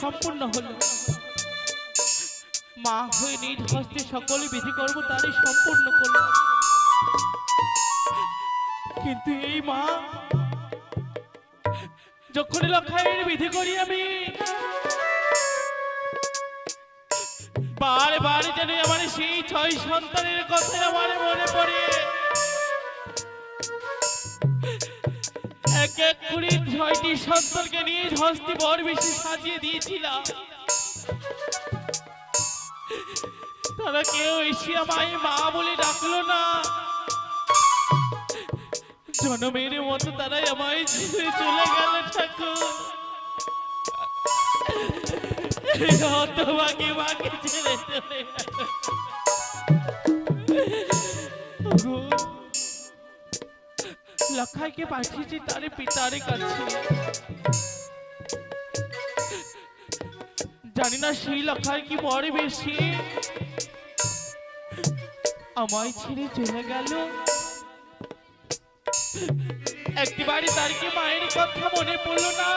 সম্পূর্ণ হলো। মা হয়ে নিজ হস্তে সকলে বিধি করব তারই সম্পূর্ণ করল। কিন্তু এই মা যখন লক্ষায়ের বিধি করি আমি, বারবার যেন আমার সেই ছয় সন্তানের কথা আমার মনে পড়ে। এক এক ছয়টি সন্তানকে নিয়ে হস্তি বর বেশি সাজিয়ে দিয়েছিলাম। তারা কেউ এসে আমায় মা বলে ডাকলো না। জনমের মতো তারাই আমায় ছেড়ে চলে গেল ঠাকুর। হতভাগে মাকে ছেড়ে চলে গেল। লক্ষাইকে পাঠিয়েছি তারে পিতারে কাছে। জানি না সেই লক্ষাই কি বড় বেশি। আমায় ছেড়ে চলে গেল। একটিবারই তার কি মায়ের কথা মনে পড়ল না।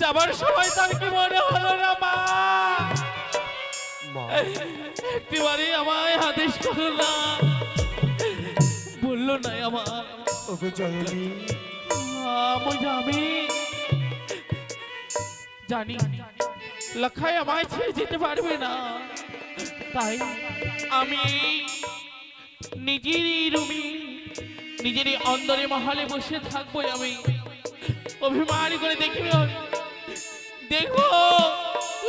যাবার সময় তার কি মনে হলো না মা। একটিবারই আমায় আদেশ করল না। বলল না আমার। ওগো জননী আমি জানি। লক্ষায় আমায় ছেড়ে যেতে পারবে না। তাই আমি নিজেরই রুমে নিজেরই অন্দরে মহলে বসে থাকব আমি। অভিমান করে দেখবি দেখব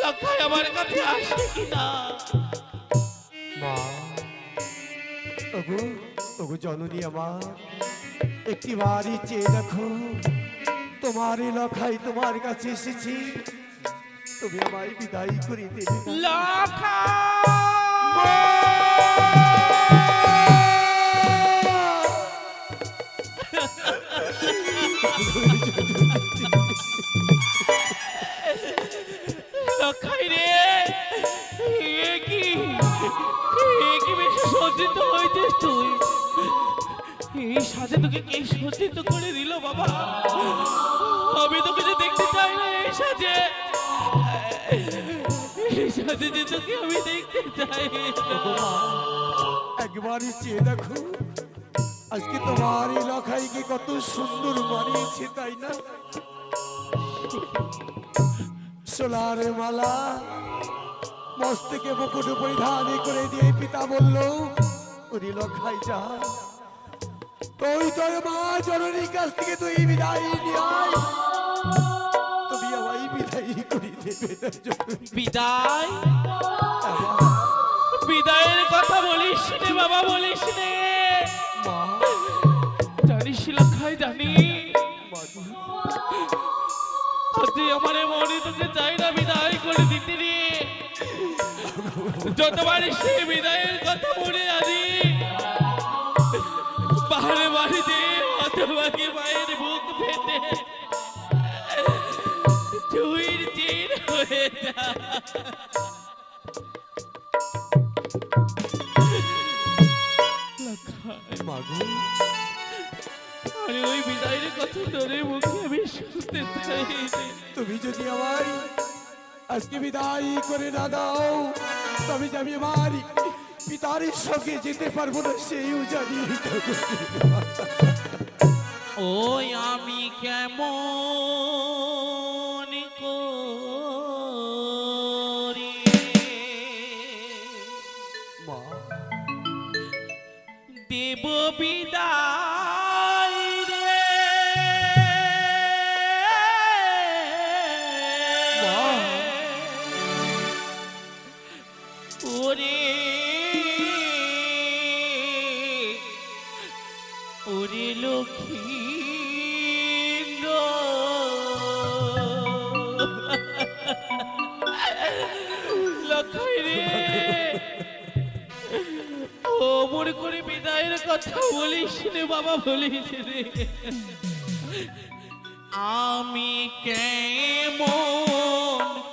লক্ষায় আমার কাছে আসে কিনা। মা। ওগো ওগো জননী আমার একটি বাড়ি চেয়ে দেখো তোমার লখাই তোমার কাছে এসেছি তুমি আমায় বিদায় করে দেবে না। রে কি কি বেশি সজ্জিত তুই সাজে তোকে কে সজ্জিত করে দিল বাবা? আমি তোকে যে দেখতে চাই না, এই সাজে। আমি দেখতে চাই। একবারই চেয়ে দেখো, আজকে তোমার এই লখাইকে কত সুন্দর মানিয়েছে, তাই না? সোলার মালা মস্তকে মুকুট পরিধান করে দিয়ে পিতা বলল, ওরে লখাই যা তুই তোর মা জননীর কাছ থেকে তুই বিদায় নিয়ে আয়। তুমি আমায় বিদায় করে দেবে বিদায়? বিদায়ের কথা বলিস রে বাবা বলিস রে জানিস লক্ষাই জানি তুই আমার মনে তোকে চাই না বিদায় করে দিতে রে। যতবার সে বিদায়ের কথা মনে আনি শুনতে চাই তুমি যদি আমায় আজকে বিদায় করে না দাও তবে যে আমি আমার পিতার সঙ্গে যেতে পারব না সেইও জানি ওই আমি কেমন করি? দেব বিদায় মনে করে বিদায়ের কথা বলিস রে বাবা বলিস রে। আমি কেমন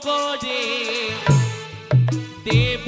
করে দেব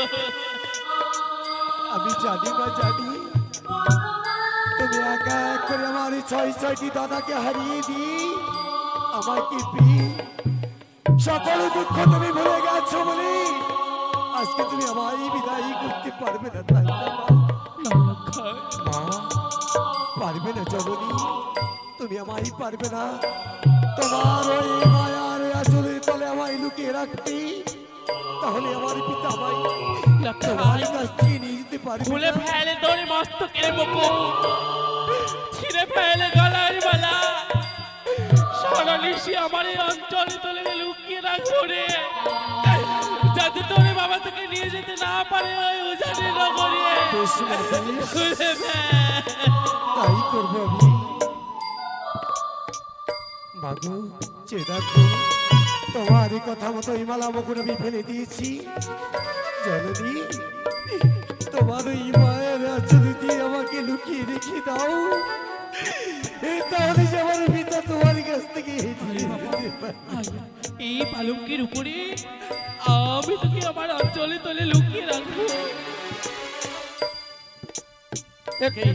পারব আমি জানি না জানি তুমি একা এক করে আমার এই ছয় ছয়টি দাদাকে হারিয়ে দি আমার কি পি সকল দুঃখ তুমি ভুলে গেছো বলে আজকে তুমি আমায় বিদায়ী করতে পারবে না তাই না মা? লখাই মা পারবে না জননী তুমি আমায় পারবে না তোমার ওই মায়ার আচলে তলে আমায় লুকিয়ে রাখতে তাহলে আমার পিতা আমায় তোমার কাছ থেকে নিয়ে যেতে পারবে খুলে। ফেলে তোর মস্তকের মুকুট। ছিঁড়ে ফেলে গলার মালা। সরলিশি আমার এই অঞ্চলে তোলে লুকিয়ে রাখব রে। যাতে তোর বাবা তোকে নিয়ে যেতে না পারে ওই উজানি নগরে। খুলে তাই করব আমি। বাবু যে দেখো তোমার এই কথা মতো হিমালা বকুর আমি ফেলে দিয়েছি। জননী তোমার ওই মায়ের দিয়ে আমাকে লুকিয়ে রেখে দাও। এই পালঙ্কের উপরে আমি তোকে আমার অঞ্চলে তলে লুকিয়ে রাখব। দেখি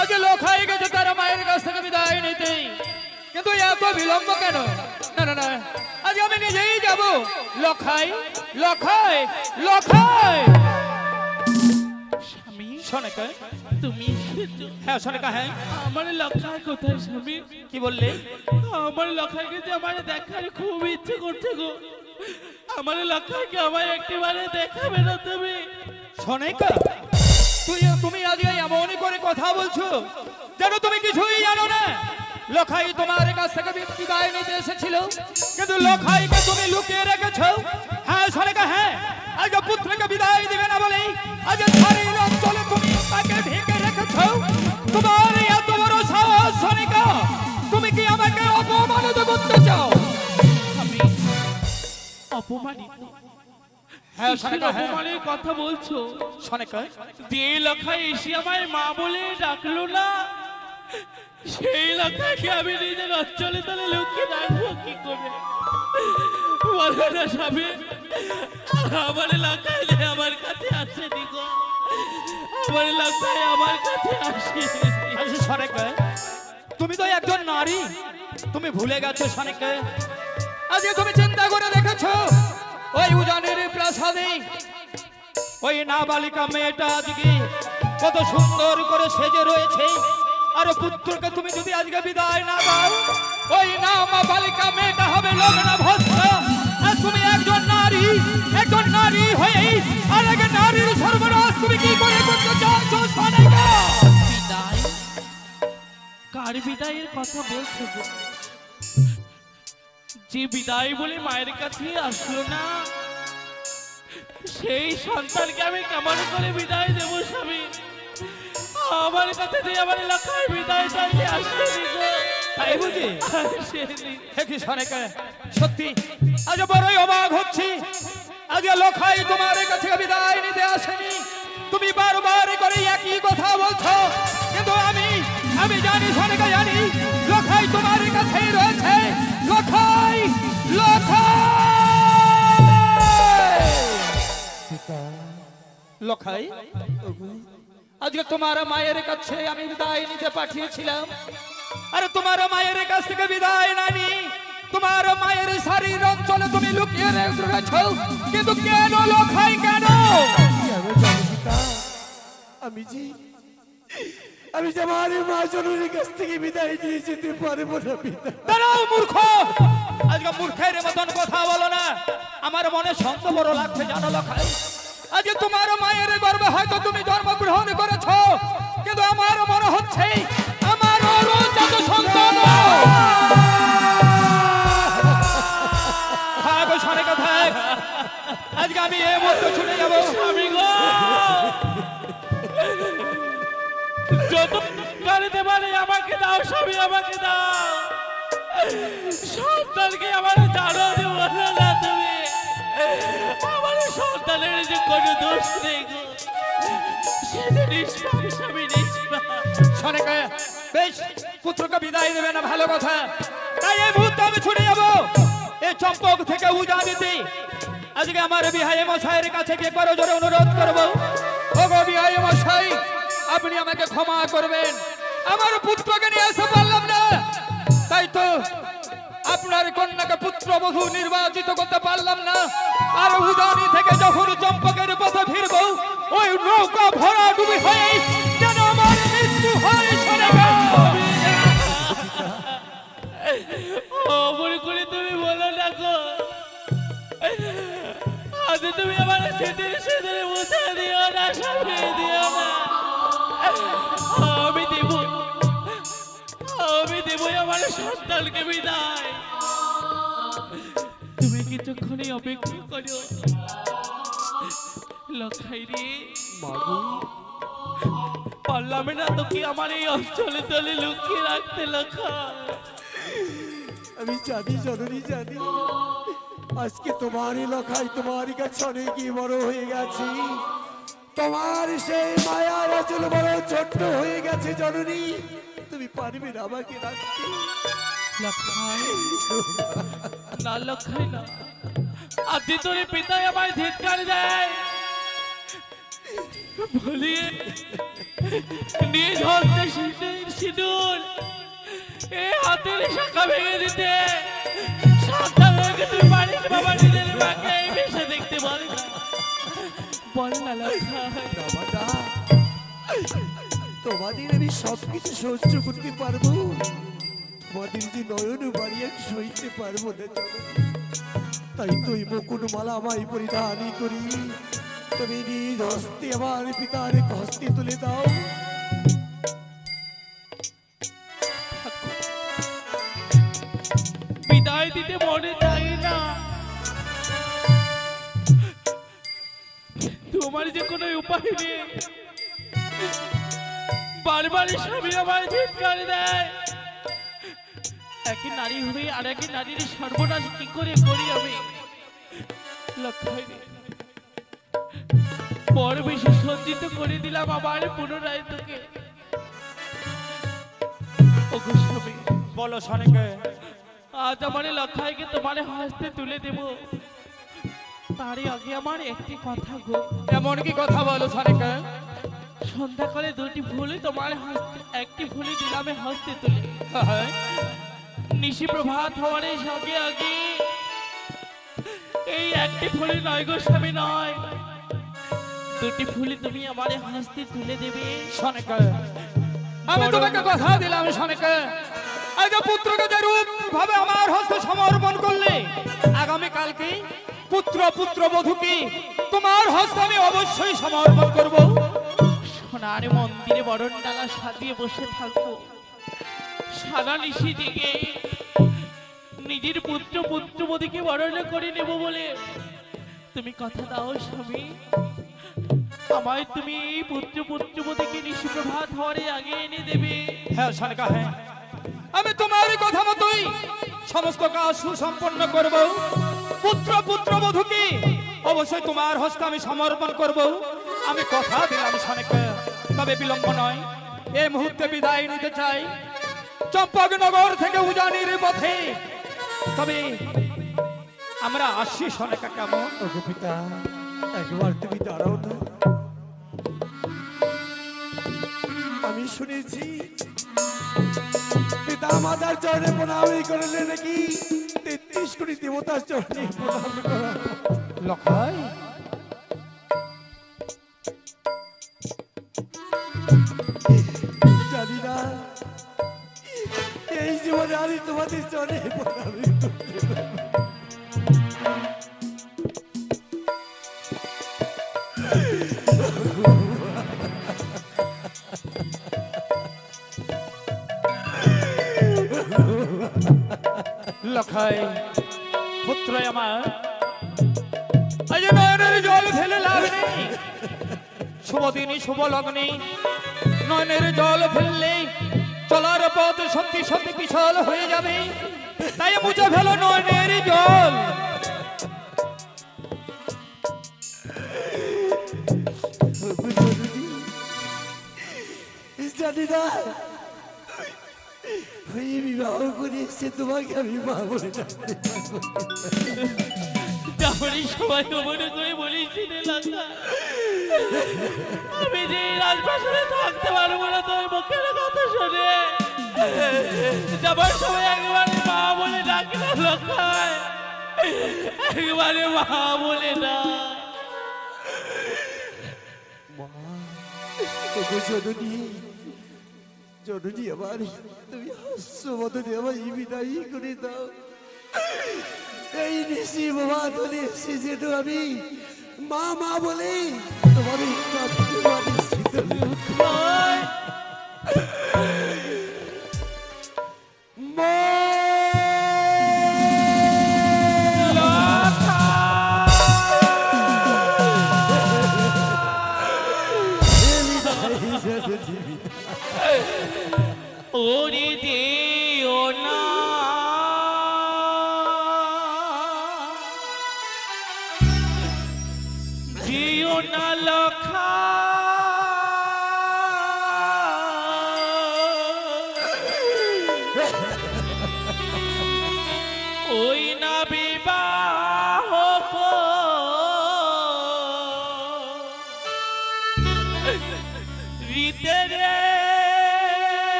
আজ লোক হয়ে গেছে। এত বিলম্ব কেন? না না না। আজ আমি নিজেই যাব। লখাই লখাই লখাই। স্বামী শোনেকা তুমি। হ্যাঁ শোনেকা হ্যাঁ। আমার লক্ষা কোথায় স্বামী? কি বললে? আমার লক্ষাকে যে আমার দেখার খুব ইচ্ছে করছে গো। আমার লক্ষাকে আমার একটিবারে দেখাবে না তুমি। শোনেকা তুই তুমি আজ এমনই করে কথা বলছো যেন তুমি কিছুই জানো না। লখাই তোমার কাছ থেকে বি- বিদায় নিতে এসেছিল। কিন্তু লখাইকে তুমি লুকিয়ে রেখেছো। হ্যাঁ শোনেকা হ্যাঁ। আজ পুত্রকে বিদায় দিবে না বলেই আজ শারীর অঞ্চলে তুমি তাকে ঢেকে রেখেছো। তোমার এত বড় সাহস শোনেকা তুমি কি আমাকে অপমানিত করতে চাও? অপমানিত? হ্যাঁ হ্যাঁ। অপমানের কথা বলছো? শোনেকা যে লক্ষায় এসে আমায় মা বলে ডাকলো না? সেই লক্ষাকে আমি নিজের অঞ্চলে তলে লুকিয়ে রাখব কি করে? আমার লক্ষায় যে আমার কাছে আসে গো। আমার আমার কাছে আসে আচ্ছা তুমি তো একজন নারী, তুমি ভুলে গেছো সনেকে আজকে তুমি চিন্তা করে দেখেছ, ওই উজানের প্রাসাদে, ওই নাবালিকা মেয়েটা আজকে কত সুন্দর করে সেজে রয়েছে। আর পুত্রকে তুমি যদি আজকে বিদায় না দাও, ওই নাবালিকা মেয়েটা হবে লগ্ন আর তুমি একজন নারী একজন নারী হয়ে আর এক নারীর সর্বনাশ তুমি কি করে করতে বিদায়? কার বিদায়ের কথা বলছো যে বিদায় বলে মায়ের কাছে আসলো না, সেই সন্তানকে আমি কেমন করে বিদায় দেবো স্বামী? আমার কাছে যে আমার এলাকায় বিদায় চাইতে আসেনি তাই বুঝি? কি সনেকে সত্যি আজ বড়ই অবাক হচ্ছি। আজ লোখাই তোমার কাছে বিদায় নিতে আসেনি। তুমি বারবার করে একই কথা বলছো। কিন্তু আমি আমি জানি সনেকে জানি লোখাই তোমার কাছেই রয়েছে। লোখাই লোখাই লোখাই আজকে তোমার মায়ের কাছে আমি বিদায় নিতে পাঠিয়েছিলাম। আরে তোমার মায়ের কাছ থেকে বিদায় নানি। তোমার মায়ের শারীর অঞ্চলে তুমি লুকিয়ে রেখেছ। কিন্তু কেন লোখাই কেন? আমি যে আমি যে আমার মা জননীর কাছ থেকে বিদায় দিয়ে যেতে পারব না দাঁড়াও মূর্খ! আজকে মূর্খের মতন কথা বলো না। আমার মনে সন্দেহ বড় লাগছে জানো লোখাই আজকে তোমার মায়ের গর্বে হয়তো তুমি জন্মগ্রহণ করেছ, কিন্তু আমার মনে হচ্ছে আমাকে দাও, স্বামী আমাকে দাও। সন্তানকে আমার জানো যে না তুমি আমার সন্তানের যে কোনো দোষ নেই গো। পুত্রকে বিদায় দেবে না, ভালো কথা। তাই এই মুহূর্তে যাব। এই চম্পক থেকে উজা দিতে আজকে আমার বিহাই মশাইয়ের কাছে গিয়ে করো জোরে অনুরোধ করব। ও গো বিহাই মশাই, আপনি আমাকে ক্ষমা করবেন। আমার পুত্রকে নিয়ে আসতে পারলাম না। তাই তো আপনার কন্যাকে পুত্রবধূ নির্বাচিত করতে পারলাম না। আর উদানি থেকে যখন চম্পকের পথে ফিরব, ওই নৌকা ভরা ডুবি হয়ে যেন আমার মৃত্যু হয় তুমি বলো না আজ তুমি আমার সেদিন সেদিন মুছে দিও না স্বামী দিও না। পারলাম না তোকে আমার এই অঞ্চলে তলে লুকিয়ে রাখতে লখা আমি জানি, জননী, জানি। আজকে তোমারই লখাই তোমার কাছে অনেকই বড় হয়ে গেছে। তোমার সেই মায়ার আচল বড় ছোট্ট হয়ে গেছে, জননী। পারবে না আমাকে রাখতে। না লক্ষাই না যে তোর আমায় ধিৎকার দেয়। ভুলিয়ে নিজ হস্তে সিঁদুর সিঁদুর এ হাতের শাখা ভেঙে দিতে। হয়ে তুই বাড়ির বাবা নিজের মাকে এই বেশে দেখতে বল। না বল না লক্ষাই তোমাদের আমি সবকিছু সহ্য করতে পারব। তোমাদের যে নয়ন বাড়িয়ে সইতে পারব না। তাই তো এই মুকুট মালা আমায় পরিধানই করি। তুমি নিজ হস্তে আমার পিতার হস্তে তুলে দাও। বিদায় দিতে মনে চাই না। তোমার যে কোনো উপায় নেই। বারবার স্বামী আমার চিৎকার দেয়। একই নারী হয়ে আর একই নারীর সর্বনাশ কি করে করি আমি? বড় বেশি সজ্জিত করে দিলাম আবার পুনরায় তোকে। বলো সনিকে। আজ আমার লক্ষাইকে তোমার হাসতে তুলে দেব। তারই আগে আমার একটি কথা গো। এমন কি কথা বলো সনিকে? সন্ধ্যাকালে দুটি ফুলই তোমার হাসতে একটি ফুলই দিলামে হাসতে তুলে। নিশি প্রভাত হওয়ার আগে আগে। এই একটি ফুলই নয় গো স্বামী নয়। দুটি ফুলই তুমি আমারে হাসতে তুলে দেবে। সনিকে। আমি তোমাকে কথা দিলাম সনিকে। আজ পুত্রকে যে রূপ ভাবে আমার হস্তে সমর্পণ করলে আগামী কালকে পুত্র পুত্র বধূকে তোমার হস্তে আমি অবশ্যই সমর্পণ করব। সোনার মন্দিরে বরণ ডালা সাজিয়ে বসে থাকব সারা নিশি দিকে নিজের পুত্র পুত্রবধূকে বরণ করে নেব বলে তুমি কথা দাও স্বামী। আমায় তুমি পুত্র পুত্রবধূকে নিশি প্রভাত হওয়ারে আগে এনে দেবে। হ্যাঁ সনিকা হ্যাঁ। আমি তোমার কথা মতোই সমস্ত কাজ সুসম্পন্ন করব। পুত্র পুত্র বধূকে অবশ্যই তোমার হস্তে আমি সমর্পণ করব। আমি কথা দিলাম সনিকা তবে বিলম্ব নয়। এই মুহূর্তে বিদায় নিতে চাই। চম্পকনগর থেকে উজানির পথে। তবে আমরা আসি সনিকা কেমন? ওগো একবার তুমি দাঁড়াও না। আমি শুনেছি পিতা মাতার চরণে প্রণামই করলে নাকি? তেত্রিশ কোটি দেবতার চরণে প্রণাম করা। লখাই জীবনে আমি তোমাদের পারব। লখাই পুত্র আমার আজ শুভ দিনই, শুভ লগ্নে নয়নের জল ফেললে চলার পথ সত্যি সত্যি পিছল হয়ে যাবে। তাই মুছে ফেলো নয়নের জল। জানি না এই বিবাহ করে এসে তোমাকে আমি মা বলে। তাহলে সবাই মনে করে লাতা আমি যে রাজপ্রাসাদে থাকতে পারব না তোর মুখের কথা শুনে। যাবার সময় একবারে মা বলে না, লক্ষায় একবারে মা বলে না। আমার, তুমি দাও। এই আমি মা মা বলে তোমার এই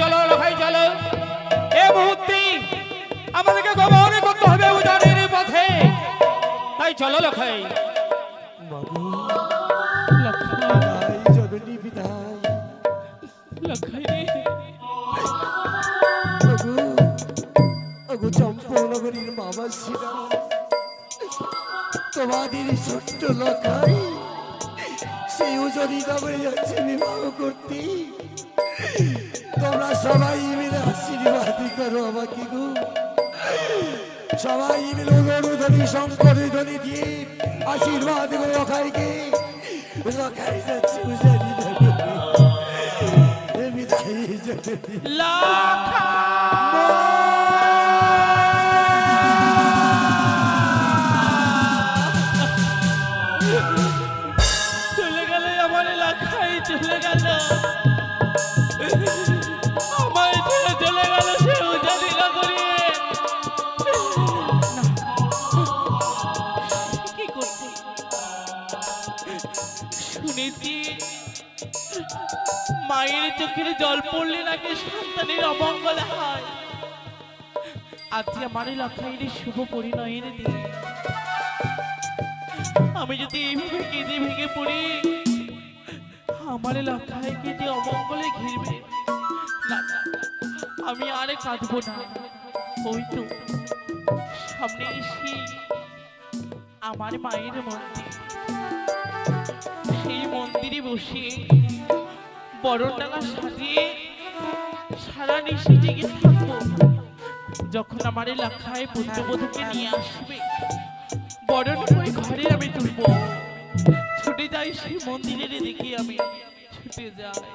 চলো। লখাই চলো এ মুহূর্তে আমাদেরকে গমন করতে হবে পথে। তাই চলো লখাই। তোমাদের ছোট্ট লখাই সেই উজনি নগরে যাচ্ছে বিবাহ করতে। তোমরা সবাই মিলে আশীর্বাদ করো আমাকে গো। সবাই মিলে অনুধ্বনি শঙ্কর ধ্বনি দিয়ে আশীর্বাদ করো লখাইকে লখাই যাচ্ছে বিদায় জননী লক্ষাই চোখের জল পড়লে নাকি সন্তানের অমঙ্গল হয়। আজকে আমার লক্ষাইয়ের শুভ পরিণয়ের দিন। আমি যদি এইভাবে কেঁদে ভেঙে পড়ি, আমার লক্ষাইকে যে অমঙ্গলে ঘিরবে না, আমি আরে কাঁদবো না। ওই তো, সামনে এসে আমার মায়ের মন্দির। সেই মন্দিরে বসে ডালা সাজিয়ে সারা নিশি জেগে থাকব। যখন আমার এলাকায় পুত্রবধূকে নিয়ে আসবে, বরণ করে ঘরে আমি তুলব। ছুটে যাই সেই মন্দিরের দিকে আমি ছুটে যাই।